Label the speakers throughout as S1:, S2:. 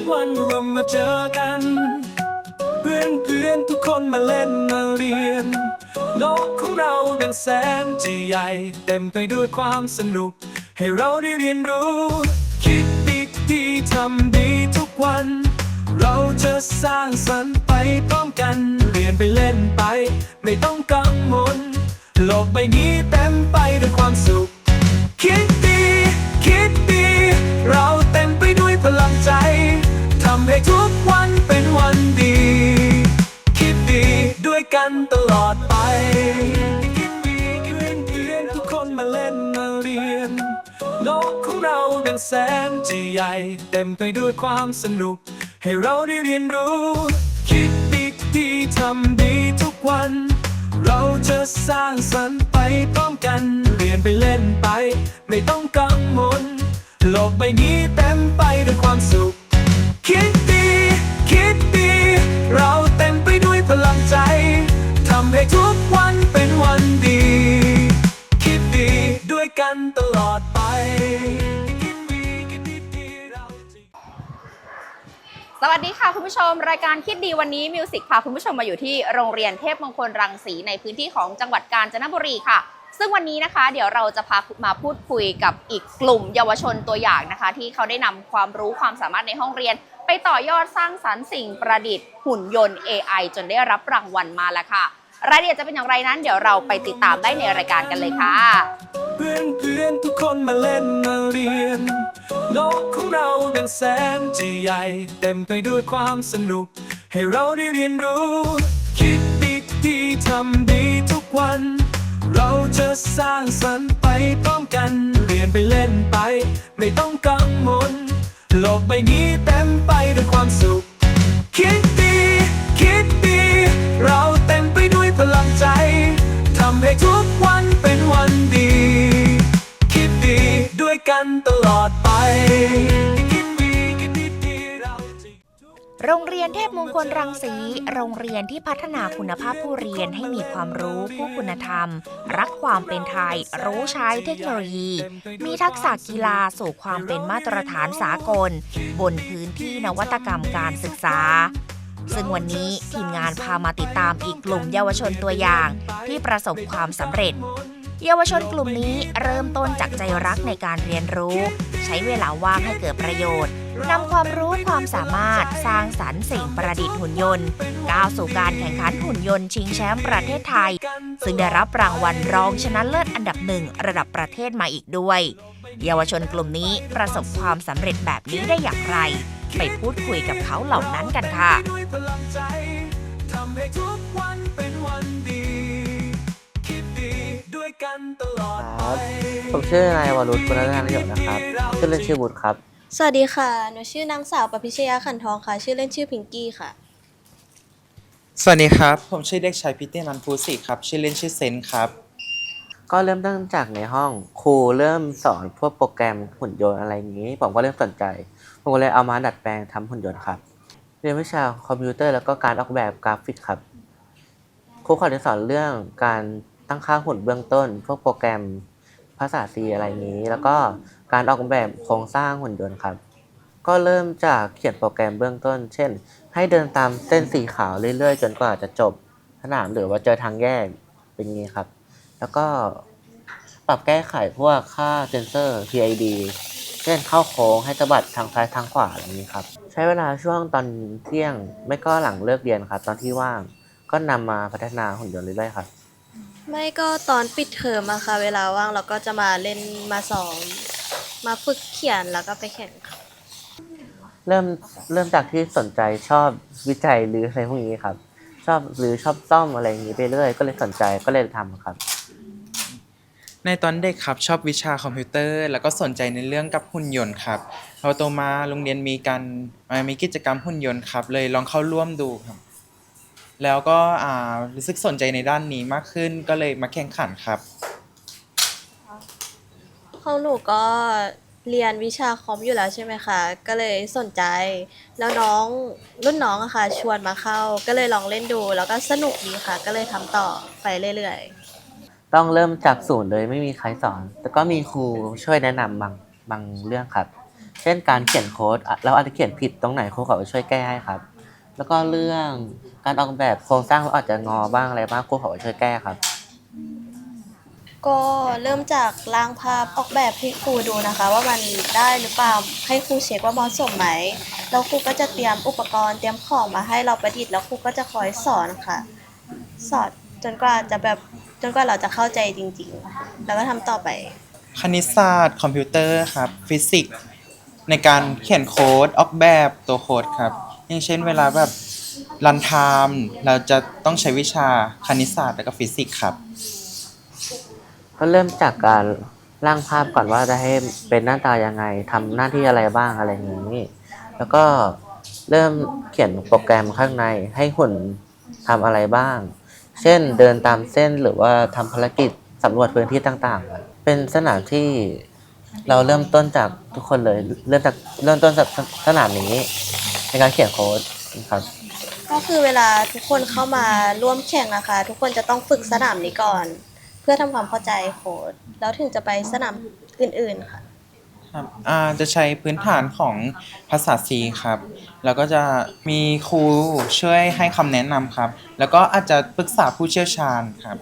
S1: กวันเรามาเจอกัน เพื่อนเพื่อนทุกคนมาเล่นมาเรียน โลกของเราดังแสนจะใหญ่ เต็มไปด้วยความสนุก ให้เราได้เรียนรู้ คิดดีดีทำดีทุกวัน เราจะสร้างสรรค์ไปพร้อมกัน เรียนไปเล่นไป ไม่ต้องกังวลโลกใบนี้เต็มไปด้วยความสุข คิดดี คิดดี เราเต็มไปด้วยพลังใจำให้ทุกวันเป็นวันดี คิดดีด้วยกันตลอดไปคิดดีเพื่อนเพื่อนทุกคนมาเล่นมาเรียน โลกของเราดังแสนจะใหญ่ เต็มไปด้วยความสนุก ให้เราได้เรียนรู้ คิดดีดีทำดีทุกวัน เราจะสร้างสรรค์ไปพร้อมกัน เรียนไปเล่นไป ไม่ต้องกังวลโลกใบนี้เต็ ค่ะ
S2: คุณผู้ชมรายการคิดดีวันนี้มิวสิกพาคุณผู้ชมมาอยู่ที่โรงเรียนเทพมงคลรังสีในพื้นที่ของจังหวัดกาญจนบุรีค่ะ ซึ่งวันนี้นะคะ เดี๋ยวเราจะพามาพูดคุยกับอีกกลุ่มเยาวชนตัวอย่างนะคะ ที่เขาได้นำความรู้ความสามารถในห้องเรียน ไปต่อยอดสร้างสรรค์สิ่งประดิษฐ์หุ่นยนต์ AI จนได้รับรางวัลมาแล้วค่ะ รายละเอียดจะเป็นอย่างไรนั้น เดี๋ยวเราไปติดตามได้ในรายการกันเลยค่ะ
S1: เพื่อนเพื่อนทุกคนมาเล่นมาเรียนโลกของเราดังแสนจะใหญ่ เต็มไปด้วยความสนุก ให้เราได้เรียนรู้ คิดดีดีทำดีทุกวัน เราจะสร้างสรรค์ไปพร้อมกัน เรียนไปเล่นไป ไม่ต้องกังวลโลกใบนี้เต็มไปด้วยความสุข พลังใจ ทำให้ทุกวันเป็นวันดี คิดดีด้วยกันตลอดไปคิดดีคิดดีเรา
S3: โรงเรียนเทพมงคลรังสี โรงเรียนที่พัฒนาคุณภาพผู้เรียนให้มีความรู้ผู้คุณธรรม รักความเป็นไทย รู้ใช้เทคโนโลยี มีทักษะกีฬาสู่ความเป็นมาตรฐานสากล บนพื้นที่นวัตกรรมการศึกษา ซึ่งวันนี้ทีมงานพามาติดตามอีกกลุ่มเยาวชนตัวอย่าง ที่ประสบความสำเร็จ เยาวชนกลุ่มนี้เริ่มต้นจากใจรักในการเรียนรู้ ใช้เวลาว่างให้เกิดประโยชน์นำความรู้ความสามารถสร้างสรรค์สิ่งประดิษฐ์หุ่นยนต์ ก้าวสู่การแข่งขันหุ่นยนต์ชิงแชมป์ประเทศไทย ซึ่งได้รับรางวัลรองชนะเลิศอันดับหนึ่งระดับประเทศมาอีกด้วย เยาวชนกลุ่มนี้ประสบความสำเร็จแบบนี้ได้อย่างไร ไปพูดคุยกับเขาเหล่านั้นกันค่ะ
S1: ด้วยพลังใจทำให้ทุกวันเป็นวันดีคิดดีด้วยกันตลอดไป
S4: ผมชื่อนาย วรุษกุณธนานยศนะครับชื่อเล่นชื่อบุตรครับ
S5: สวัสดีค่ะ หนูชื่อนางสาวประพิชยาขันทองค่ะ ชื่อเล่นชื่อพิงกี้ค่ะ
S6: สวัสดีครับ ผมชื่อเด็กชายพิเตนันพูสิครับ ชื่อเล่นชื่อเซนครับ
S4: ก็เริ่มต้นจากในห้อง ครูเริ่มสอนพวกโปรแกรมหุ่นยนต์อะไรอย่างนี้ ผมก็เริ่มสนใจ ผมก็เลยเอามาดัดแปลงทำหุ่นยนต์ครับ เรียนวิชาคอมพิวเตอร์แล้วก็การออกแบบกราฟิกครับครูขอจะสอนเรื่องการตั้งค่าหุ่นเบื้องต้น พวกโปรแกรมภาษา C อะไรนี้ แล้วก็การออกแบบโครงสร้างหุ่นยนต์ครับ ก็เริ่มจากเขียนโปรแกรมเบื้องต้น เช่น ให้เดินตามเส้นสีขาวเรื่อยๆ จนกว่าจะจบสนามหรือว่าเจอทางแยกเป็นงี้ครับ แล้วก็ปรับแก้ไขพวกค่าเซนเซอร์ PID เช่นเข้าโค้งให้สะบัดทางซ้ายทางขวาอะไรอย่างนี้ครับ ใช้เวลาช่วงตอนเที่ยงไม่ก็หลังเลิกเรียนครับ ตอนที่ว่างก็นำมาพัฒนาหุ่นยนต์เรื่อยๆครับ
S5: ไม่ก็ตอนปิดเทอมอะค่ะ เวลาว่างเราก็จะมาเล่นมาซ้อมมาฝึกเขียนแล้วก็ไปแข่งค่ะ
S4: เริ่มเริ่มจากที่สนใจชอบวิจัยหรืออะไรพวกนี้ครับ ชอบหรือชอบซ่อมอะไรอย่างนี้ไปเรื่อยก็เลยสนใจก็เลยทำครับ
S6: ในตอนเด็กครับชอบวิชาคอมพิวเตอร์ แล้วก็สนใจในเรื่องกับหุ่นยนต์ครับพอโตมาโรงเรียนมีการมีกิจกรรมหุ่นยนต์ครับ เลยลองเข้าร่วมดูครับ แล้วก็รู้สึกสนใจในด้านนี้มากขึ้นก็เลยมาแข่งขันครับ
S5: ของหนูก็เรียนวิชาคอมอยู่แล้วใช่ไหมคะก็เลยสนใจ แล้วน้องรุ่นน้องอะค่ะชวนมาเข้า ก็เลยลองเล่นดู แล้วก็สนุกดีค่ะ ก็เลยทำต่อไปเรื่อยๆ
S4: ต้องเริ่มจากศูนย์เลยไม่มีใครสอน แต่ก็มีครูช่วยแนะนำบางบางเรื่องครับ เช่นการเขียนโค้ดอะเราอาจจะเขียนผิดตรงไหนครูเขาก็ช่วยแก้ให้ครับ แล้วก็เรื่องการออกแบบโครงสร้างเราอาจจะงอบ้างอะไรบ้างครูเขาก็ช่วยแก้ครับ
S5: ก็เริ่มจากร่างภาพออกแบบให้ครูดูนะคะ ว่ามันได้หรือเปล่าให้ครูเช็คว่าเหมาะสมไหมแล้วครูก็จะเตรียมอุปกรณ์เตรียมของมาให้เราประดิษฐ์แล้วครูก็จะคอยสอนค่ะ สอนจนกว่าจะแบบ จนกว่าเราจะเข้าใจจริงๆ แล้วก็ทำต่อไป
S6: คณิตศาสตร์ คอมพิวเตอร์ครับ ฟิสิกส์ในการเขียนโค้ดออกแบบตัวโค้ดครับ อย่างเช่นเวลาแบบรันไทม์เราจะต้องใช้วิชาคณิตศาสตร์และก็ฟิสิกส์ครับ
S4: ก็เริ่มจากการร่างภาพก่อนว่าจะให้เป็นหน้าตายังไงทำหน้าที่อะไรบ้างอะไรอย่างนี้ แล้วก็เริ่มเขียนโปรแกรมข้างในให้หุ่นทำอะไรบ้าง เช่นเดินตามเส้นหรือว่าทำภารกิจสำรวจพื้นที่ต่างๆ เป็นสนามที่เราเริ่มต้นจากทุกคนเลย เริ่มจากเริ่มต้นจากสนามนี้ในการเขียนโค้ดครับ
S5: ก็คือเวลาทุกคนเข้ามาร่วมแข่งนะคะ ทุกคนจะต้องฝึกสนามนี้ก่อน เพื่อทำความเข้าใจโค้ดแล้วถึงจะไปสนามอื่นๆค่ะ
S6: ครับอ่าจะใช้พื้นฐานของภาษา C ครับ แล้วก็จะมีครูช่วยให้คำแนะนำครับ แล้วก็อาจจะปรึกษาผู้เชี่ยวชาญครับ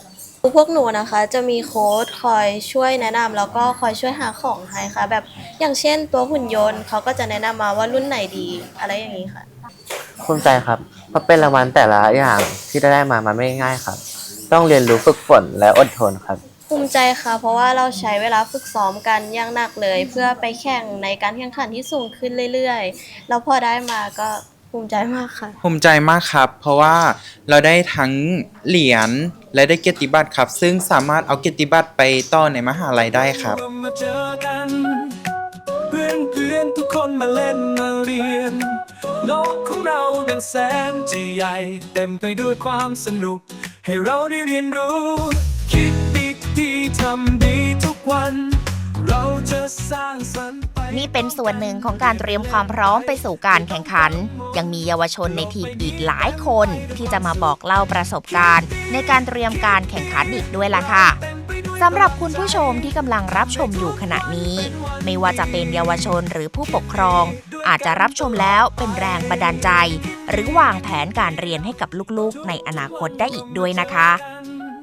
S5: พวกหนูนะคะจะมีโค้ดคอยช่วยแนะนำแล้วก็คอยช่วยหาของให้ค่ะ แบบอย่างเช่นตัวหุ่นยนต์เขาก็จะแนะนำมาว่ารุ่นไหนดีอะไรอย่างนี้ค่ะ
S4: ภูมิใจครับเพราะเป็นรางวัลแต่ละอย่างที่ได้มามันไม่ง่ายครับ ต้องเรียนรู้ฝึกฝนและอดทนครับ
S5: ภูมิใจค่ะ เพราะว่าเราใช้เวลาฝึกซ้อมกันอย่างหนักเลย เพื่อไปแข่งในการแข่งขันที่สูงขึ้นเรื่อยๆ แล้วพอได้มาก็ภูมิใจมากค่ะ
S6: ภูมิใจมากครับ เพราะว่าเราได้ทั้งเหรียญและได้เกียรติบัตรครับ ซึ่งสามารถเอาเกียรติบัตรไปต่อในมหาลัยได้ครับ
S1: เามาเจอกัน เพื่อนเพื่อนๆทุกคนมาเล่นมาเรียน โลกของเราเป็นแสนจะใหญ่ เต็มไปด้วยความสนุก ให้เราได้เรียนรู้ คิดดีดีๆทำดีทุกวัน เราจะสร้างสรรค์ไป
S3: นี่เป็นส่วนหนึ่งของการเตรียมความพร้อมไปสู่การแข่งขัน ยังมีเยาวชนในทีมอีกหลายคนที่จะมาบอกเล่าประสบการณ์ ในการเตรียมการแข่งขันอีกด้วยล่ะค่ะสำหรับคุณผู้ชมที่กำลังรับชมอยู่ขณะนี้ ไม่ว่าจะเป็นเยาวชนหรือผู้ปกครอง อาจจะรับชมแล้วเป็นแรงบันดาลใจ หรือวางแผนการเรียนให้กับลูกๆ ในอนาคตได้อีกด้วยนะคะ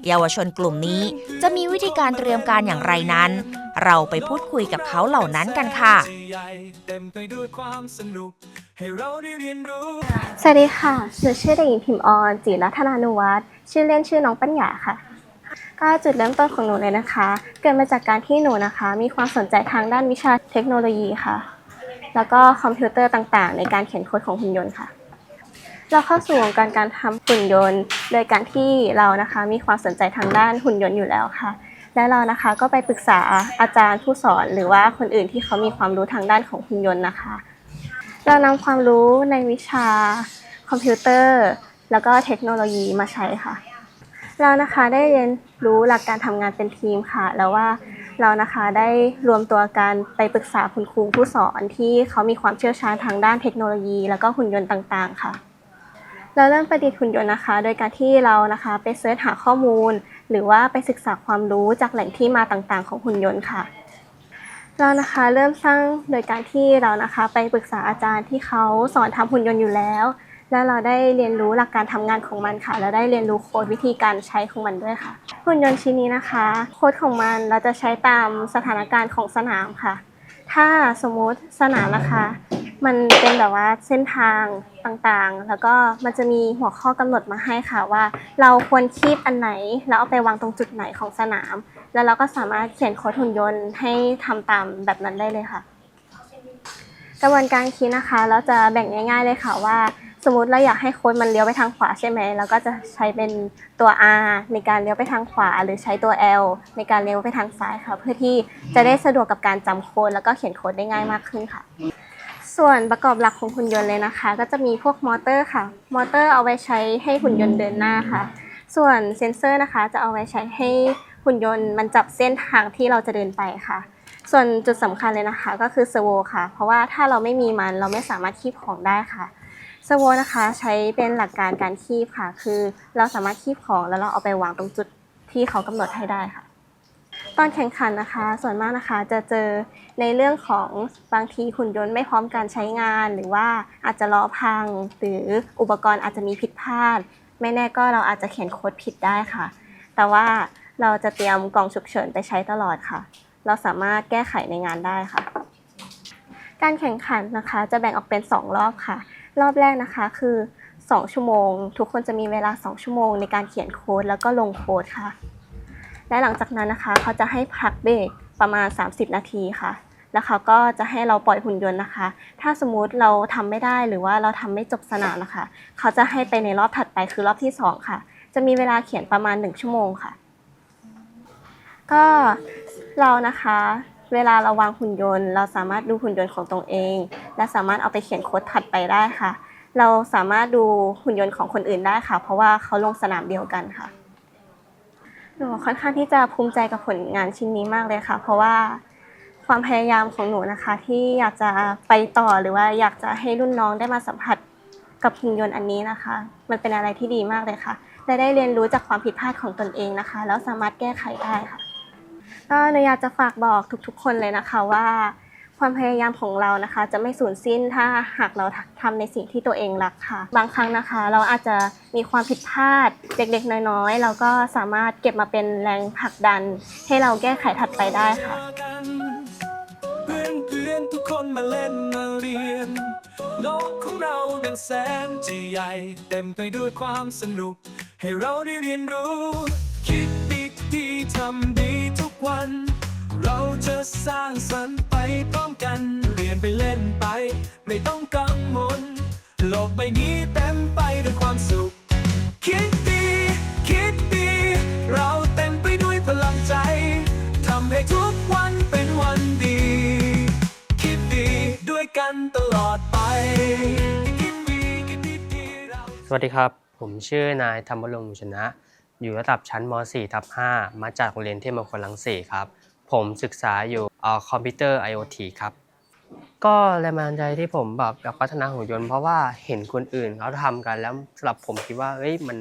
S3: เยาวชนกลุ่มนี้จะมีวิธีการเตรียมการอย่างไรนั้น เราไปพูดคุยกับเขาเหล่านั้นกันค่ะ
S1: สนุกให้เราได้เรียนรู้
S7: สวัสดีค่ะหนูชื่อเด็กหญิงพิมพ์ออนจิรัตนานุวัฒน์ชื่อเล่นชื่อน้องปัญญาค่ะ ก็จุดเริ่มต้นของหนูเลยนะคะ เกิดมาจากการที่หนูนะคะ มีความสนใจทางด้านวิชาเทคโนโลยีค่ะ แล้วก็คอมพิวเตอร์ต่างๆ ในการเขียนโค้ดของหุ่นยนต์ค่ะ เราเข้าสู่วงการการทำหุ่นยนต์ โดยการที่เรานะคะมีความสนใจทางด้านหุ่นยนต์อยู่แล้วค่ะ และเรานะคะก็ไปปรึกษาอาจารย์ผู้สอนหรือว่าคนอื่นที่เขามีความรู้ทางด้านของหุ่นยนต์นะคะ เรานำความรู้ในวิชาคอมพิวเตอร์ แล้วก็เทคโนโลยีมาใช้ค่ะ เรานะคะได้เรียนรู้หลักการทำงานเป็นทีมค่ะ แล้วว่าเรานะคะได้รวมตัวกันไปปรึกษาคุณครูผู้สอนที่เขามีความเชี่ยวชาญทางด้านเทคโนโลยี แล้วก็หุ่นยนต์ต่าง ๆ ค่ะ เราเริ่มประดิษฐ์หุ่นยนต์นะคะ โดยการที่เรานะคะไปเสิร์ชหาข้อมูล หรือว่าไปศึกษาความรู้จากแหล่งที่มาต่างๆ ของหุ่นยนต์ค่ะ เรานะคะเริ่มสร้างโดยการที่เรานะคะไปปรึกษาอาจารย์ที่เขาสอนทำหุ่นยนต์อยู่แล้ว แล้วเราได้เรียนรู้หลักการทำงานของมันค่ะ แล้วได้เรียนรู้โค้ดวิธีการใช้ของมันด้วยค่ะ หุ่นยนต์ชิ้นนี้นะคะ โค้ดของมันเราจะใช้ตามสถานการณ์ของสนามค่ะ ถ้าสมมุติสนามนะคะ มันเป็นแบบว่าเส้นทางต่างๆ แล้วก็มันจะมีหัวข้อกำหนดมาให้ค่ะว่า เราควรคีบอันไหน แล้วเอาไปวางตรงจุดไหนของสนาม แล้วเราก็สามารถเขียนโค้ดหุ่นยนต์ให้ทำตามแบบนั้นได้เลยค่ะ กระบวนการคิดนะคะ เราจะแบ่งง่าย ๆเลยค่ะว่า สมมติเราอยากให้โค้ดมันเลี้ยวไปทางขวาใช่ไหมเราก็จะใช้เป็นตัว R ในการเลี้ยวไปทางขวา หรือใช้ตัว L ในการเลี้ยวไปทางซ้ายค่ะ เพื่อที่จะได้สะดวกกับการจำโค้ดแล้วก็เขียนโค้ดได้ง่ายมากขึ้นค่ะ ส่วนประกอบหลักของหุ่นยนต์เลยนะคะ ก็จะมีพวกมอเตอร์ค่ะ มอเตอร์เอาไว้ใช้ให้หุ่นยนต์เดินหน้าค่ะ ส่วนเซ็นเซอร์นะคะ จะเอาไว้ใช้ให้หุ่นยนต์มันจับเส้นทางที่เราจะเดินไปค่ะส่วนจุดสำคัญเลยนะคะก็คือเซอร์โวค่ะ เพราะว่าถ้าเราไม่มีมันเราไม่สามารถคีบของได้ค่ะ เซอนะคะใช้เป็นหลักการการคีบค่ะ คือเราสามารถคีบของแล้วเราเอาไปวางตรงจุดที่เขากำหนดให้ได้ค่ะ ตอนแข่งขันนะคะ ส่วนมากนะคะจะเจอในเรื่องของบางทีหุ่นยนต์ไม่พร้อมการใช้งาน หรือว่าอาจจะล้อพัง หรืออุปกรณ์อาจจะมีผิดพลาด ไม่แน่ก็เราอาจจะเขียนโค้ดผิดได้ค่ะ แต่ว่าเราจะเตรียมกล่องฉุกเฉินไปใช้ตลอดค่ะ เราสามารถแก้ไขในงานได้ค่ะ การแข่งขันนะคะจะแบ่งออกเป็น 2 รอบค่ะ รอบแรกนะคะคือ 2 ชั่วโมง ทุกคนจะมีเวลา 2 ชั่วโมงในการเขียนโค้ดแล้วก็ลงโค้ดค่ะ และหลังจากนั้นนะคะ เขาจะให้พักเบรกประมาณ 30 นาทีค่ะ แล้วเขาก็จะให้เราปล่อยหุ่นยนต์นะคะ ถ้าสมมุติเราทำไม่ได้หรือว่าเราทำไม่จบสนามนะคะ เขาจะให้ไปในรอบถัดไปคือรอบที่ 2 ค่ะ จะมีเวลาเขียนประมาณ 1 ชั่วโมงค่ะ ก็เรานะคะ เวลาเราวางหุ่นยนต์ เราสามารถดูหุ่นยนต์ของตนเอง และสามารถเอาไปเขียนโค้ดถัดไปได้ค่ะ เราสามารถดูหุ่นยนต์ของคนอื่นได้ค่ะ เพราะว่าเขาลงสนามเดียวกันค่ะหนูค่อนข้างที่จะภูมิใจกับผลงานชิ้นนี้มากเลยค่ะ เพราะว่าความพยายามของหนูนะคะ ที่อยากจะไปต่อหรือว่าอยากจะให้รุ่นน้องได้มาสัมผัสกับหุ่นยนต์อันนี้นะคะ มันเป็นอะไรที่ดีมากเลยค่ะและได้เรียนรู้จากความผิดพลาดของตนเองนะคะ แล้วสามารถแก้ไขได้ค่ะ ก็หนูอยากจะฝากบอกทุกๆ คนเลยนะคะว่า ความพยายามของเรานะคะ จะไม่สูญสิ้นถ้าหากเราทำในสิ่งที่ตัวเองรักค่ะ บางครั้งนะคะ เราอาจจะมีความผิดพลาดเล็กๆ น้อยๆ เราก็สามารถเก็บมาเป็นแรงผลักดัน ให้เราแก้ไขถัดไปได้ค่ะ
S1: เพื่อนๆทุกคนมาเล่นมาเรียนโลกของเราดังแสนจะใหญ่เต็มไปด้วยความสนุก ให้เราได้เรียนรู้ คิดดีดีทำ วัน เราจะสร้างสรรค์ไปพร้อมกัน เรียนไปเล่นไป ไม่ต้องกังวล โลกใบนี้เต็มไปด้วยความสุข คิดดี คิดดี เราเต็มไปด้วยพลังใจ ทำให้ทุกวันเป็นวันดี คิดดีด้วยกันตลอดไป
S8: สวัสดีครับ ผมชื่อนายธรรมรงค์ชนะ อยู่ระดับชั้นม .4 ทับ5มาจากโรงเรียนเทพมงคลลังสีครับ ผมศึกษาอยู่คอมพิวเตอร์ IoT ครับ ก็แรงบันดาลใจที่ผมแบบอยากพัฒนาหุ่นยนต์เพราะว่าเห็นคนอื่นเขาทำกันแล้วสำหรับผมคิดว่าเอ้ยมัน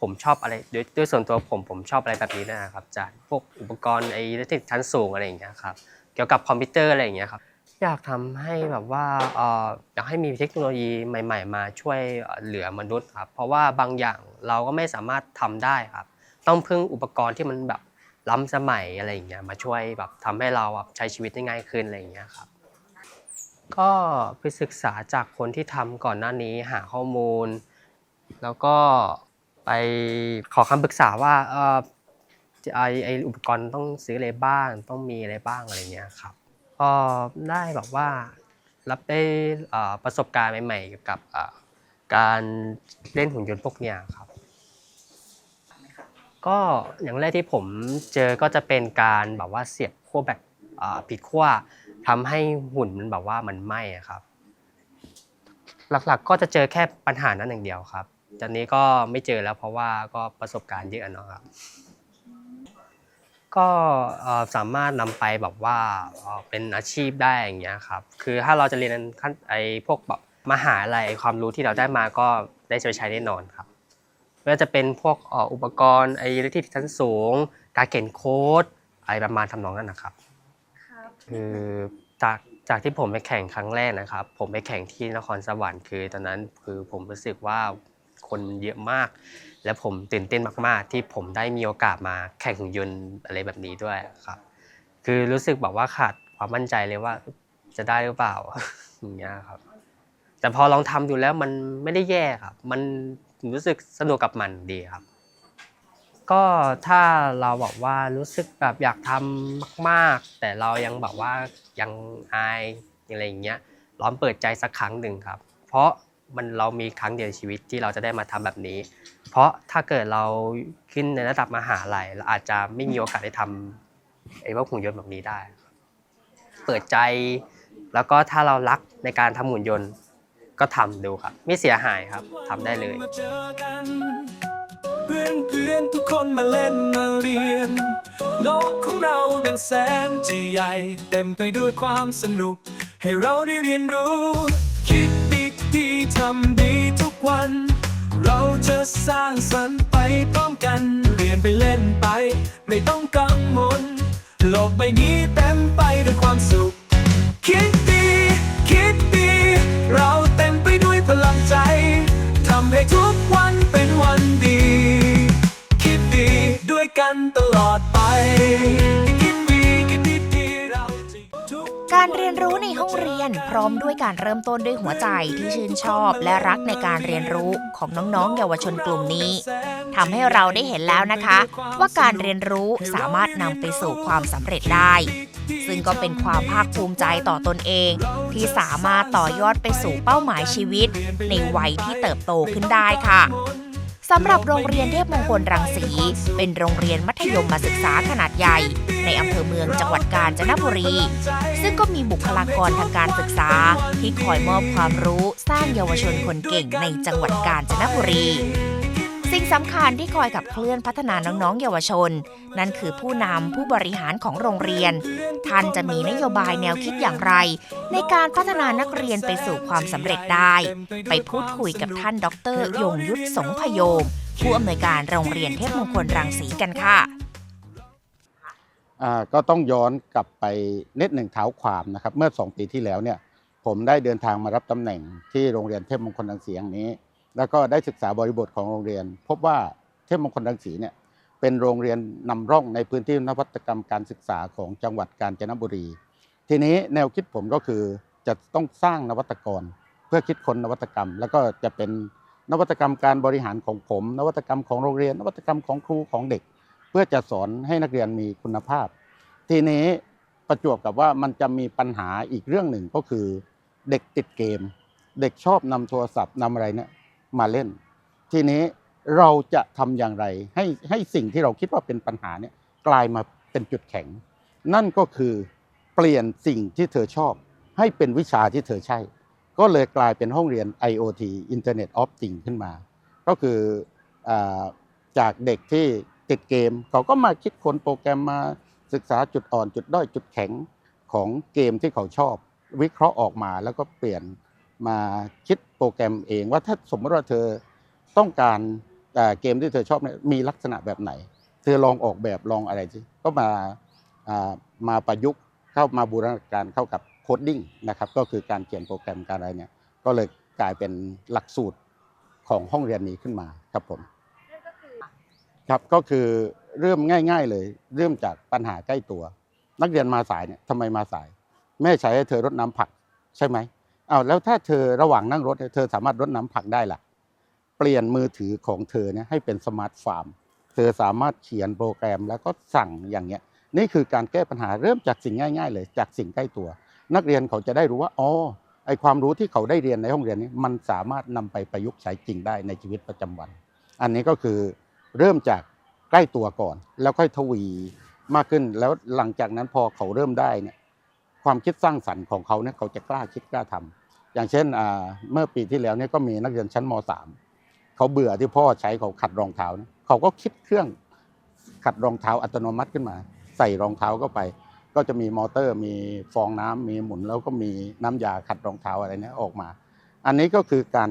S8: ผมชอบอะไรด้วยด้วยส่วนตัวผมผมชอบอะไรแบบนี้นะครับจากพวกอุปกรณ์ไอ้เล็กทริกชั้นสูงอะไรอย่างเงี้ยครับเกี่ยวกับคอมพิวเตอร์อะไรอย่างเงี้ยครับ อยากทำให้แบบว่าอออยากให้มีเทคโนโลยีใหม่ ๆ มาช่วยเหลือมนุษย์ครับเพราะว่าบางอย่างเราก็ไม่สามารถทำได้ครับ ต้องพึ่งอุปกรณ์ที่มันแบบล้ำสมัยอะไรอย่างเงี้ยมาช่วยแบบทำให้เราแบบใช้ชีวิตได้ง่ายขึ้นอะไรอย่างเงี้ยครับ ก็ไปศึกษาจากคนที่ทำก่อนหน้านี้หาข้อมูล แล้วก็ไปขอคำปรึกษาว่าเออไอไออุปกรณ์ต้องซื้ออะไรบ้าง ต้องมีอะไรบ้างอะไรเงี้ยครับ ก็ได้แบบว่ารับได้เอ่อประสบการณ์ใหม่ๆเกี่ยวกับเอ่อการเล่นหุ่นยนต์พวกเนี้ยครับ ก็อย่างแรกที่ผมเจอก็จะเป็นการแบบว่าเสียบขั้วแบตอ่าผิดขั้วทำให้หุ่นมันแบบว่ามันไหม้อะครับ หลักๆก็จะเจอแค่ปัญหานั้นอย่างเดียวครับตอนนี้ก็ไม่เจอแล้วเพราะว่าก็ประสบการณ์เยอะเนาะครับ ก็เอ่อสามารถนำไปแบบว่าเอ่อเป็นอาชีพได้อย่างเงี้ยครับคือถ้าเราจะเรียนขั้นไอ้พวกแบบมหาลัยความรู้ที่เราได้มาก็ได้ใช้แน่นอนครับไม่ว่าจะเป็นพวกเอ่ออุปกรณ์ไอ้อิเล็กทริกชั้นสูง การเขียนโค้ดอะไรประมาณทำนองนั้นนะครับคือจากจากที่ผมไปแข่งครั้งแรกนะครับ ผมไปแข่งที่นครสวรรค์คือตอนนั้นคือผมรู้สึกว่าคนเยอะมาก และผมตื่นเต้นมาก ๆ ที่ผมได้มีโอกาสมาแข่งหุ่นยนต์อะไรแบบนี้ด้วยครับ คือรู้สึกแบบว่าขาดความมั่นใจเลยว่าจะได้หรือเปล่าอย่างเงี้ยครับ แต่พอลองทำดูแล้วมันไม่ได้แย่ครับ มันรู้สึกสนุกกับมันดีครับ ก็ถ้าเราบอกว่ารู้สึกแบบอยากทำมาก ๆ แต่เรายังแบบว่ายังอายอะไรอย่างเงี้ยลองเปิดใจสักครั้งหนึ่งครับ เพราะ มันเรามีครั้งเดียวในชีวิตที่เราจะได้มาทำแบบนี้ เพราะถ้าเกิดเราขึ้นในระดับมหาลัยเราอาจจะไม่มีโอกาสได้ทำไอ้พวกหุ่นยนต์แบบนี้ได้ เปิดใจแล้วก็ถ้าเรารักในการทำหุ่นยนต์ก็ทำดูครับ ไม่เสียหายครับทำได้เลย
S1: เพื่อนเพื่อนทุกคนมาเล่นมาเรียนโลกของเราดังแสนจะใหญ่ เต็มไปด้วยความสนุก ให้เราได้เรียนรู้ ทำดีทุกวัน เราจะสร้างสรรค์ไปพร้อมกัน เรียนไปเล่นไป ไม่ต้องกังวลโลกใบนี้เต็มไปด้วยความสุข คิดดี คิดดี เราเต็มไปด้วยพลังใจ ทำให้ทุกวันเป็นวันดี คิดดีด้วยกันตลอดไป กา
S3: รเรียนรู้ในห้องเรียน พร้อมด้วยการเริ่มต้นด้วยหัวใจที่ชื่นชอบ และรักในการเรียนรู้ของน้องๆ เยาวชนกลุ่มนี้ทำให้เราได้เห็นแล้วนะคะ ว่าการเรียนรู้สามารถนำไปสู่ความสำเร็จได้ ซึ่งก็เป็นความภาคภูมิใจต่อตนเอง ที่สามารถต่อยอดไปสู่เป้าหมายชีวิต ในวัยที่เติบโตขึ้นได้ค่ะ สำหรับโรงเรียนเทพมงคลรังสี เป็นโรงเรียนมัธยมมาศึกษาขนาดใหญ่ ในอำเภอเมืองจังหวัดกาญจนบุรี ซึ่งก็มีบุคลากรทางการศึกษา ที่คอยมอบความรู้สร้างเยาวชนคนเก่งในจังหวัดกาญจนบุรี สิ่งสำคัญที่คอยขับเคลื่อนพัฒนาน้องๆ เยาวชน นั่นคือผู้นำผู้บริหารของโรงเรียน ท่านจะมีนโยบายแนวคิดอย่างไร ในการพัฒนานักเรียนไปสู่ความสำเร็จได้ ไปพูดคุยกับท่านดร ยงยุทธสงพโยม ผู้อำนวยการโรงเรียนเทพมงคลรังสีกันค่ะ
S9: ก็ต้องย้อนกลับไปนิดหนึ่งเท้าความนะครับ เมื่อ 2 ปีที่แล้วเนี่ยผมได้เดินทางมารับตำแหน่งที่โรงเรียนเทพมงคลรังสีแห่งนี้ แล้วก็ได้ศึกษาบริบทของโรงเรียน พบว่าเทพมงคลรังสีเนี่ยเป็นโรงเรียนนำร่องในพื้นที่นวัตกรรมการศึกษาของจังหวัดกาญจนบุรี ทีนี้แนวคิดผมก็คือจะต้องสร้างนวัตกร เพื่อคิดค้นนวัตกรรม แล้วก็จะเป็นนวัตกรรมการบริหารของผม นวัตกรรมของโรงเรียน นวัตกรรมของครูของเด็ก เพื่อจะสอนให้นักเรียนมีคุณภาพ ทีนี้ประจวบกับว่ามันจะมีปัญหาอีกเรื่องหนึ่งก็คือ เด็กติดเกม เด็กชอบนำโทรศัพท์นำอะไรเนี่ย มาเล่น ทีนี้เราจะทำอย่างไร ให้ให้สิ่งที่เราคิดว่าเป็นปัญหาเนี่ยกลายมาเป็นจุดแข็ง นั่นก็คือเปลี่ยนสิ่งที่เธอชอบ ให้เป็นวิชาที่เธอใช่ ก็เลยกลายเป็นห้องเรียน IoT Internet of Things ขึ้นมา ก็คืออจากเด็กที่ติดเกม เขาก็มาคิดค้นโปรแกรมมาศึกษาจุดอ่อนจุดด้อยจุดแข็งของเกมที่เขาชอบ วิเคราะห์ออกมาแล้วก็เปลี่ยน มาคิดโปรแกรมเองว่าถ้าสมมติว่าเธอต้องการอ่าเกมที่เธอชอบเนี่ยมีลักษณะแบบไหน เธอลองออกแบบลองอะไรสิก็มาอ่ามาประยุกต์เข้ามาบูรณาการเข้ากับโคดดิ้งนะครับก็คือการเขียนโปรแกรมการอะไรเนี่ยก็เลยกลายเป็นหลักสูตรของห้องเรียนนี้ขึ้นมาครับผมครับก็คือเริ่มง่าย ๆ เลย เริ่มจากปัญหาใกล้ตัว นักเรียนมาสายเนี่ยทำไมมาสาย แม่ใช้ให้เธอรดน้ำผักใช่ไหม อ้าแล้วถ้าเธอระหว่างนั่งรถเธอสามารถรดน้ำผักได้ล่ะ เปลี่ยนมือถือของเธอเนี่ยให้เป็นสมาร์ทฟาร์ม เธอสามารถเขียนโปรแกรมแล้วก็สั่งอย่างเงี้ย นี่คือการแก้ปัญหาเริ่มจากสิ่งง่าย ๆ เลย จากสิ่งใกล้ตัว นักเรียนเขาจะได้รู้ว่าอ๋อไอความรู้ที่เขาได้เรียนในห้องเรียนนี้มันสามารถนำไปประยุกต์ใช้จริงได้ในชีวิตประจำวัน อันนี้ก็คือเริ่มจากใกล้ตัวก่อน แล้วค่อยทวีมากขึ้นแล้วหลังจากนั้นพอเขาเริ่มได้เนี่ยความคิดสร้างสรรค์ของเขาเนี่ยเขาจะกล้าคิดกล้าทำ อย่างเช่นเมื่อปีที่แล้วเนี่ยก็มีนักเรียนชั้นม .3 เขาเบื่อที่พ่อใช้เขาขัดรองเท้านะเขาก็คิดเครื่องขัดรองเท้าอัตโนมัติขึ้นมา ใส่รองเท้าเข้าไป ก็จะมีมอเตอร์ มีฟองน้ำมีหมุนแล้วก็มีน้ำยาขัดรองเท้าอะไรเนี้ยออกมา อันนี้ก็คือการ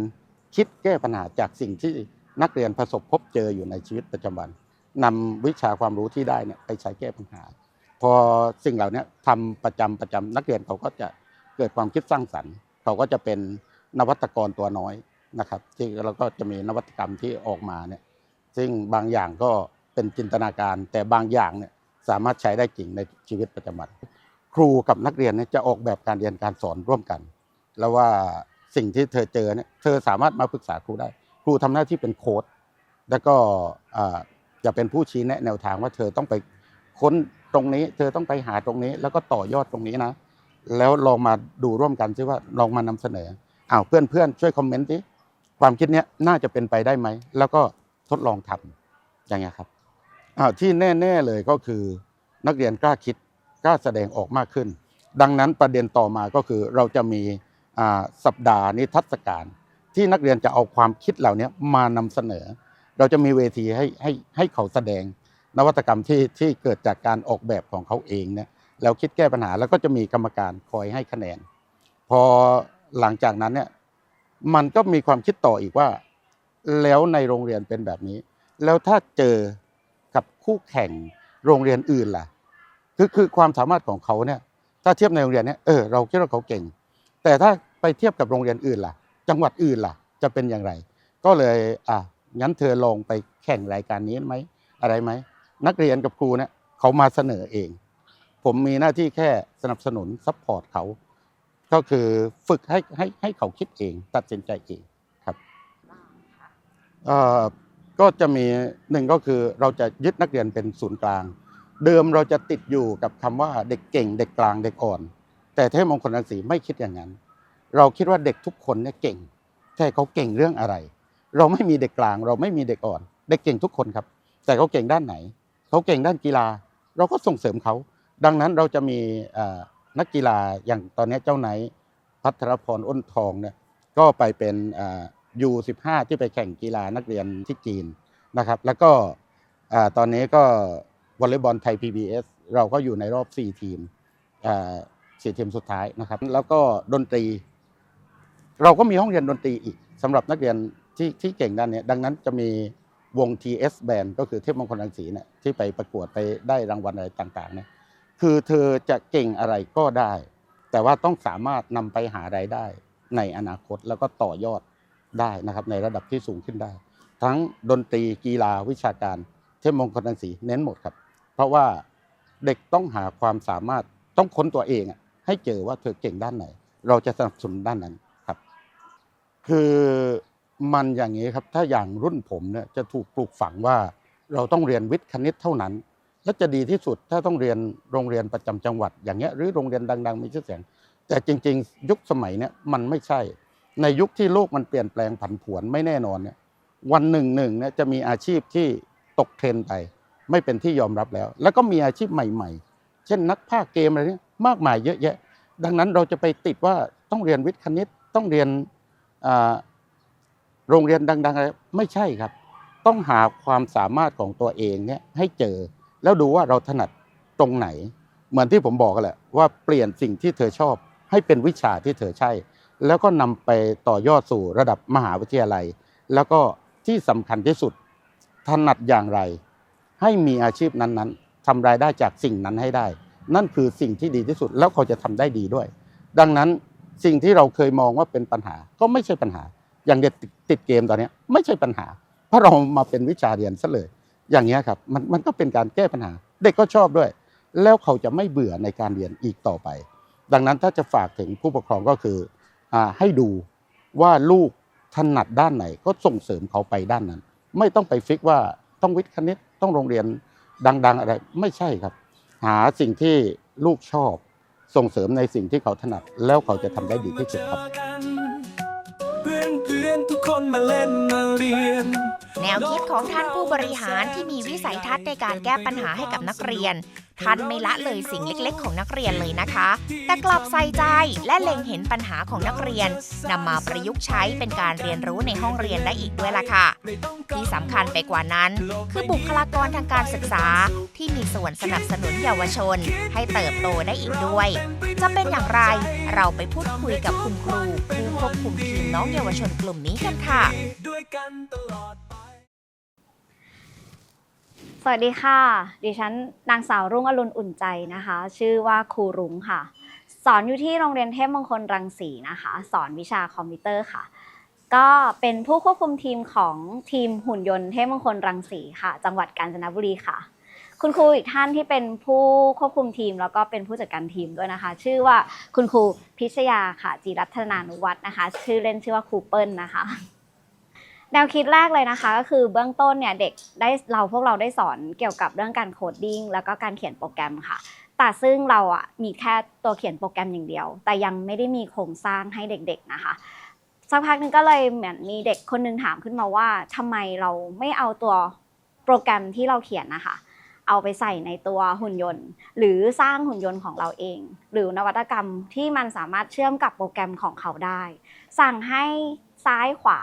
S9: คิดแก้ปัญหาจากสิ่งที่นักเรียนประสบพบเจออยู่ในชีวิตประจำวันนำวิชาความรู้ที่ได้เนี่ยไปใช้แก้ปัญหา พอสิ่งเหล่านี้ทำประจำประจำนักเรียนเขาก็จะเกิดความคิดสร้างสรรค์ เขาก็จะเป็นนวัตกรตัวน้อยนะครับที่เราก็จะมีนวัตกรรมที่ออกมาเนี่ยซึ่งบางอย่างก็เป็นจินตนาการ แต่บางอย่างเนี่ยสามารถใช้ได้จริงในชีวิตประจำวัน ครูกับนักเรียนเนี่ยจะออกแบบการเรียนการสอนร่วมกัน แล้วว่าสิ่งที่เธอเจอเนี่ยเธอสามารถมาปรึกษาครูได้ ครูทำหน้าที่เป็นโค้ดแล้วก็อ่าจะเป็นผู้ชี้แนะแนวทางว่าเธอต้องไปค้นตรงนี้ เธอต้องไปหาตรงนี้ แล้วก็ต่อยอดตรงนี้นะ แล้วลองมาดูร่วมกันซิว่าลองมานำเสนออ้าวเพื่อนๆช่วยคอมเมนต์สิความคิดเนี้ยน่าจะเป็นไปได้ไหม แล้วก็ทดลองทำอย่างเงี้ยครับอ้าวที่แน่ๆเลยก็คือนักเรียนกล้าคิดกล้าแสดงออกมากขึ้น ดังนั้นประเด็นต่อมาก็คือเราจะมีอ่าสัปดาห์นิทรรศการ ที่นักเรียนจะเอาความคิดเหล่านี้มานำเสนอ เราจะมีเวทีให้ให้ให้เขาแสดงนวัตกรรมที่ที่เกิดจากการออกแบบของเขาเองเนี่ย แล้วคิดแก้ปัญหาแล้วก็จะมีกรรมการคอยให้คะแนน พอหลังจากนั้นเนี่ยมันก็มีความคิดต่ออีกว่า แล้วในโรงเรียนเป็นแบบนี้ แล้วถ้าเจอกับคู่แข่งโรงเรียนอื่นล่ะคือคือความสามารถของเขาเนี่ยถ้าเทียบในโรงเรียนเนี่ยเออเราคิดว่าเขาเก่ง แต่ถ้าไปเทียบกับโรงเรียนอื่นล่ะ จังหวัดอื่นล่ะ จะเป็นอย่างไร ก็เลยอะงั้นเธอลองไปแข่งรายการนี้ไหมอะไรไหมนักเรียนกับครูเนี่ยเขามาเสนอเอง ผมมีหน้าที่แค่สนับสนุนซัพพอร์ตเขา ก็คือฝึกให้ให้ให้เขาคิดเอง ตัดสินใจเองครับเอ่อก็จะมีหนึ่งก็คือเราจะยึดนักเรียนเป็นศูนย์กลาง เดิมเราจะติดอยู่กับคำว่าเด็กเก่ง เด็กกลางเด็กอ่อน แต่เทพมงคลรังสีไม่คิดอย่างนั้น เราคิดว่าเด็กทุกคนเนี่ยเก่งแต่เขาเก่งเรื่องอะไร เราไม่มีเด็กกลาง เราไม่มีเด็กอ่อน เด็กเก่งทุกคนครับ แต่เขาเก่งด้านไหน เขาเก่งด้านกีฬา เราก็ส่งเสริมเขา ดังนั้นเราจะมีนักกีฬาอย่างตอนนี้เจ้าไหนพัทรพรอ้นทองเนี่ยก็ไปเป็นยูสิบห้าที่ไปแข่งกีฬานักเรียนที่จีนนะครับ แล้วก็ตอนนี้ก็วอลเลย์บอลไทย PBS เราก็อยู่ในรอบ 4 ทีมสี่ทีมสุดท้ายนะครับ แล้วก็ดนตรี เราก็มีห้องเรียนดนตรีอีกสำหรับนักเรียนที่ที่เก่งด้านเนี้ยดังนั้นจะมีวง TS Band ก็คือเทพมงคลรังสีเนี่ยที่ไปประกวดไปได้รางวัลอะไรต่างๆเนี่ย คือเธอจะเก่งอะไรก็ได้ แต่ว่าต้องสามารถนำไปหารายได้ในอนาคตแล้วก็ต่อยอดได้นะครับในระดับที่สูงขึ้นได้ ทั้งดนตรีกีฬาวิชาการเทพมงคลรังสีเน้นหมดครับ เพราะว่าเด็กต้องหาความสามารถต้องค้นตัวเองให้เจอว่าเธอเก่งด้านไหน เราจะสนับสนุนด้านนั้นครับ คือมันอย่างนี้ครับถ้าอย่างรุ่นผมเนี่ยจะถูกปลูกฝังว่าเราต้องเรียนวิทย์คณิตเท่านั้น และจะดีที่สุดถ้าต้องเรียนโรงเรียนประจำจังหวัด อย่างเงี้ยหรือโรงเรียนดัง ๆ มีชื่อเสียง แต่จริง ๆ ยุคสมัยเนี่ยมันไม่ใช่ ในยุคที่โลกมันเปลี่ยนแปลงผันผวนไม่แน่นอนเนี่ยวันหนึ่งหนึ่งเนี่ยจะมีอาชีพที่ตกเทรนไป ไม่เป็นที่ยอมรับแล้ว แล้วก็มีอาชีพใหม่ ๆ เช่นนักภาคเกมอะไรเนี่ยมากมายเยอะแยะ ดังนั้นเราจะไปติดว่าต้องเรียนวิทย์คณิตต้องเรียนโรงเรียนดังๆอะไรไม่ใช่ครับ ต้องหาความสามารถของตัวเองเนี่ยให้เจอ แล้วดูว่าเราถนัดตรงไหน เหมือนที่ผมบอกกันแหละว่าเปลี่ยนสิ่งที่เธอชอบ ให้เป็นวิชาที่เธอใช่ แล้วก็นำไปต่อยอดสู่ระดับมหาวิทยาลัย แล้วก็ที่สำคัญที่สุด ถนัดอย่างไร ให้มีอาชีพนั้นๆทำรายได้จากสิ่งนั้นให้ได้ นั่นคือสิ่งที่ดีที่สุดแล้วเขาจะทำได้ดีด้วย ดังนั้นสิ่งที่เราเคยมองว่าเป็นปัญหาก็ไม่ใช่ปัญหา อย่างเด็กติดเกมตอนนี้ไม่ใช่ปัญหา เพราะเรามาเป็นวิชาเรียนซะเลย อย่างเงี้ยครับมันมันก็เป็นการแก้ปัญหา เด็กก็ชอบด้วย แล้วเขาจะไม่เบื่อในการเรียนอีกต่อไป ดังนั้นถ้าจะฝากถึงผู้ปกครองก็คืออให้ดูว่าลูกถนัดด้านไหนก็ส่งเสริมเขาไปด้านนั้น ไม่ต้องไปฟิกว่าต้องวิทย์คณิตต้องโรงเรียนดัง ๆ อะไร ไม่ใช่ครับ หาสิ่งที่ลูกชอบส่งเสริมในสิ่งที่เขาถนัด แล้วเขาจะทำได้ดีที่สุดครับ
S1: เพื่อนเพื่อนๆทุกคนมาเล่นมาเรียน
S3: แนวคิดของท่านผู้บริหารที่มีวิสัยทัศน์ในการแก้ปัญหาให้กับนักเรียน ท่านไม่ละเลยสิ่งเล็กๆ ของนักเรียนเลยนะคะ แต่กลับใส่ใจและเล็งเห็นปัญหาของนักเรียนนำมาประยุกต์ใช้เป็นการเรียนรู้ในห้องเรียนได้อีกด้วยล่ะค่ะ ที่สำคัญไปกว่านั้น คือบุคลากรทางการศึกษาที่มีส่วนสนับสนุนเยาวชน ให้เติบโตได้อีกด้วย จะเป็นอย่างไรเราไปพูดคุยกับคุณครูผู้ควบคุมทีมน้องเยาวชนกลุ่มนี้กันค่ะ
S1: ด้วยกันตลอด
S10: สวัสดีค่ะ ดิฉันนางสาวรุ่งอรุณอุ่นใจนะคะ ชื่อว่าครูรุ้งค่ะ สอนอยู่ที่โรงเรียนเทพมงคลรังสีนะคะ สอนวิชาคอมพิวเตอร์ค่ะ ก็เป็นผู้ควบคุมทีมของทีมหุ่นยนต์เทพมงคลรังสีค่ะ จังหวัดกาญจนบุรีค่ะ คุณครูอีกท่านที่เป็นผู้ควบคุมทีม แล้วก็เป็นผู้จัดการทีมด้วยนะคะ ชื่อว่าคุณครูพิชยาค่ะจีรัตนานุวัฒน์นะคะ ชื่อเล่นชื่อว่าครูเปิ้ลนะคะ แนวคิดแรกเลยนะคะ ก็คือเบื้องต้นเนี่ยเด็กได้เราพวกเราได้สอนเกี่ยวกับเรื่องการโคดดิ้งแล้วก็การเขียนโปรแกรมค่ะ แต่ซึ่งเราอะมีแค่ตัวเขียนโปรแกรมอย่างเดียว แต่ยังไม่ได้มีโครงสร้างให้เด็กๆนะคะสักพักหนึงก็เลยเหมือนมีเด็กคนหนึงถามขึ้นมาว่าทำไมเราไม่เอาตัวโปรแกรมที่เราเขียนนะคะเอาไปใส่ในตัวหุ่นยนต์ หรือสร้างหุ่นยนต์ของเราเอง หรือนวัตกรรมที่มันสามารถเชื่อมกับโปรแกรมของเขาได้ สั่งให้ซ้ายขวา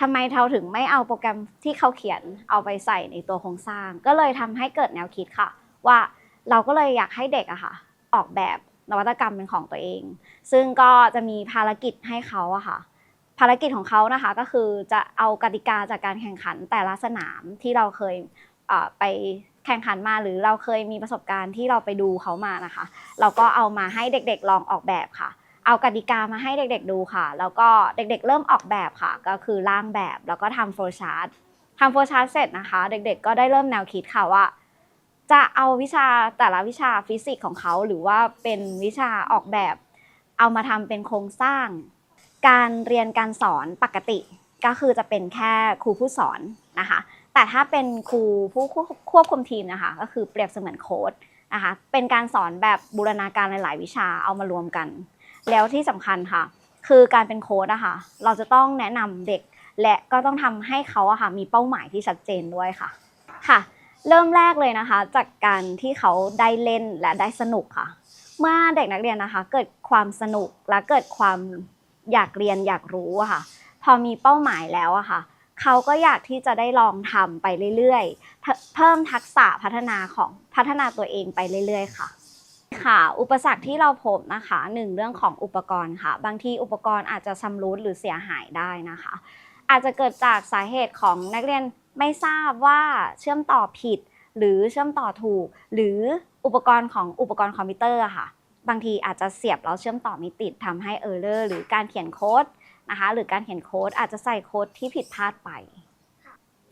S10: ทำไมเราถึงไม่เอาโปรแกรมที่เขาเขียนเอาไปใส่ในตัวโครงสร้าง ก็เลยทำให้เกิดแนวคิดค่ะ ว่าเราก็เลยอยากให้เด็กอะค่ะ ออกแบบนวัตกรรมเป็นของตัวเอง ซึ่งก็จะมีภารกิจให้เขาอะค่ะ ภารกิจของเขานะคะก็คือจะเอากติกาจากการแข่งขันแต่ละสนามที่เราเคยไปแข่งขันมาหรือเราเคยมีประสบการณ์ที่เราไปดูเขามานะคะ เราก็เอามาให้เด็กๆลองออกแบบค่ะ เอากติกามาให้เด็กๆดูค่ะ แล้วก็เด็กๆ เริ่มออกแบบค่ะ ก็คือร่างแบบแล้วก็ทำโฟล์ชาร์ตทำโฟล์ชาร์ตเสร็จนะคะ เด็กๆ ก็ได้เริ่มแนวคิดค่ะว่า จะเอาวิชาแต่ละวิชาฟิสิกส์ของเขาหรือว่าเป็นวิชาออกแบบ เอามาทำเป็นโครงสร้าง การเรียนการสอนปกติก็คือจะเป็นแค่ครูผู้สอนนะคะ แต่ถ้าเป็นครูผู้ควบคุมทีมนะคะ ก็คือเปรียบเสมือนโค้ดนะคะ เป็นการสอนแบบบูรณาการหลาย ๆ วิชาเอามารวมกัน แล้วที่สำคัญค่ะ คือการเป็นโค้ดอะค่ะ เราจะต้องแนะนำเด็ก และก็ต้องทำให้เขาอะค่ะมีเป้าหมายที่ชัดเจนด้วยค่ะค่ะ เริ่มแรกเลยนะคะ จากการที่เขาได้เล่นและได้สนุกค่ะ เมื่อเด็กนักเรียนนะคะ เกิดความสนุกและเกิดความอยากเรียนอยากรู้อะค่ะ พอมีเป้าหมายแล้วอะค่ะเขาก็อยากที่จะได้ลองทำไปเรื่อยๆ เพิ่มเพิ่มทักษะพัฒนาของพัฒนาตัวเองไปเรื่อยๆ ค่ะ ค่ะ อุปสรรคที่เราพบนะคะหนึ่งเรื่องของอุปกรณ์ค่ะ บางทีอุปกรณ์อาจจะชำรุดหรือเสียหายได้นะคะ อาจจะเกิดจากสาเหตุของนักเรียนไม่ทราบว่าเชื่อมต่อผิด หรือเชื่อมต่อถูก หรืออุปกรณ์ของอุปกรณ์คอมพิวเตอร์ค่ะ บางทีอาจจะเสียบแล้วเชื่อมต่อไม่ติดทำให้เออร์เลอร์หรือการเขียนโค้ดนะคะ หรือการเขียนโค้ดอาจจะใส่โค้ดที่ผิดพลาดไป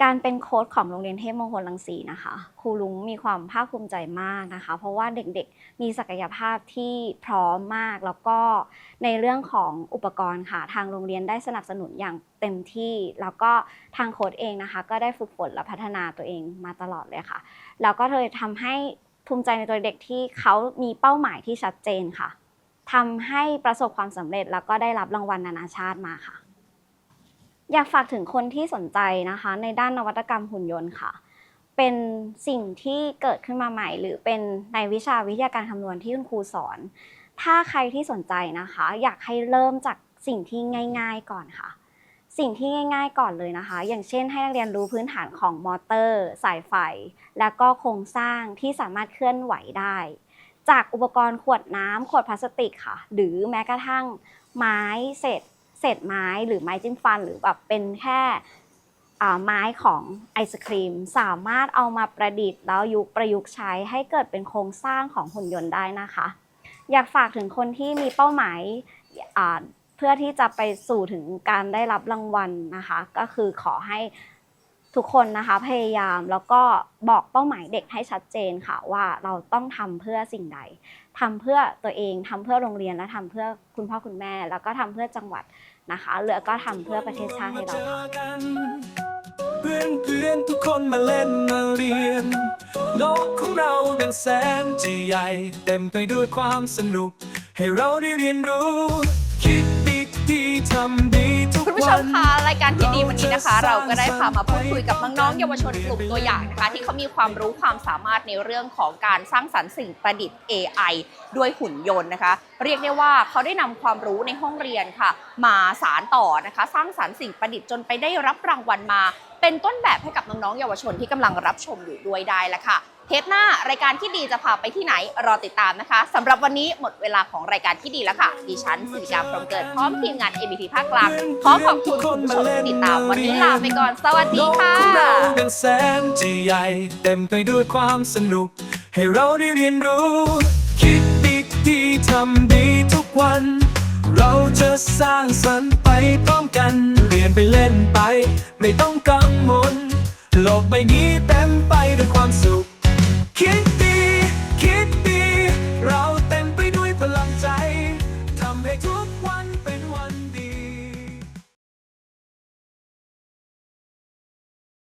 S10: การเป็นโค้ดของโรงเรียนเทพมงคลรังสีนะคะครูลุงมีความภาคภูมิใจมากนะคะ เพราะว่าเด็กๆมีศักยภาพที่พร้อมมาก แล้วก็ในเรื่องของอุปกรณ์ค่ะ ทางโรงเรียนได้สนับสนุนอย่างเต็มที่ แล้วก็ทางโค้ดเองนะคะ ก็ได้ฝึกฝนและพัฒนาตัวเองมาตลอดเลยค่ะแล้วก็เลยทำให้ภูมิใจในตัวเด็กที่เขามีเป้าหมายที่ชัดเจนค่ะทำให้ประสบความสำเร็จแล้วก็ได้รับรางวัลนานาชาติมาค่ะ อยากฝากถึงคนที่สนใจนะคะ ในด้านนวัตกรรมหุ่นยนต์ค่ะ เป็นสิ่งที่เกิดขึ้นมาใหม่ หรือเป็นในวิชาวิทยาการคำนวณที่คุณครูสอน ถ้าใครที่สนใจนะคะ อยากให้เริ่มจากสิ่งที่ง่าย ๆก่อนค่ะ สิ่งที่ง่าย ๆ ก่อนเลยนะคะ อย่างเช่นให้นักเรียนรู้พื้นฐานของมอเตอร์ สายไฟ แล้วก็โครงสร้างที่สามารถเคลื่อนไหวได้ จากอุปกรณ์ขวดน้ำขวดพลาสติกค่ะ หรือแม้กระทั่งไม้เศษ เศษไม้หรือไม้จิ้มฟันหรือแบบเป็นแค่ไม้ของไอศครีม สามารถเอามาประดิษฐ์แล้วยุคประยุกต์ใช้ให้เกิดเป็นโครงสร้างของหุ่นยนต์ได้นะคะ อยากฝากถึงคนที่มีเป้าหมายเพื่อที่จะไปสู่ถึงการได้รับรางวัลนะคะ ก็คือขอให้ ทุกคนนะคะพยายามแล้วก็บอกเป้าหมายเด็กให้ชัดเจนค่ะว่าเราต้องทำเพื่อสิ่งใดทำเพื่อตัวเองทำเพื่อโรงเรียนและทำเพื่อคุณพ่อคุณแม่ แล้วก็ทำเพื่อจังหวัดนะคะแล้วก็ทำเพื่อประเทศชาติให้เรา
S1: เพื่อนเพื่อนทุกคนมาเล่นมาเรียนโลกของเราเป็นแสนจะใหญ่ เต็มไปด้วยความสนุก ให้เราได้เรียนรู้ คิดดีดีทำดี
S2: คุณผู้ช
S1: วั
S2: ม
S1: น
S2: คะรายการที่ดีวันนี้นะคะ เราก็ได้พามาพูดคุยกับน้องๆเยาวชนกลุ่มตัวอย่างนะคะ ที่เขามีความรู้ความสามารถในเรื่องของการสร้างสรรค์สิ่งประดิษฐ์ AI ด้วยหุ่นยนต์นะคะ เรียกได้ว่าเขาได้นำความรู้ในห้องเรียนค่ะ มาสารต่อนะคะ สร้างสรรค์สิ่งประดิษฐ์จนไปได้รับรางวัลมา เป็นต้นแบบให้กับน้องๆเยาวชนที่กำลังรับชมอยู่ด้วยได้แล้วค่ะ เทปหน้ารายการที่ดีจะพาไปที่ไหนรอติดตามนะคะสำหรับวันนี้หมดเวลาของรายการที่ดีแล้วค่ะดิฉันสิริการพรหมเกิดพร้อมทีมงาน ABP ภาคกลางขอขอบคุณคุณผู้ชมที่ติดตามวันนี้ลาไปก่อนสวัสดีค่ะ
S1: เป็นแสนจะใหญ่เต็มไปด้วยความสนุก ให้เราได้เรียนรู้ คิดดีดีทำดีทุกวัน เราจะสร้างสรรค์ไปพร้อมกันเรียนไปเล่นไป ไม่ต้องกังวลโลกใบนี้เต็มไปด้วยความสุข Can't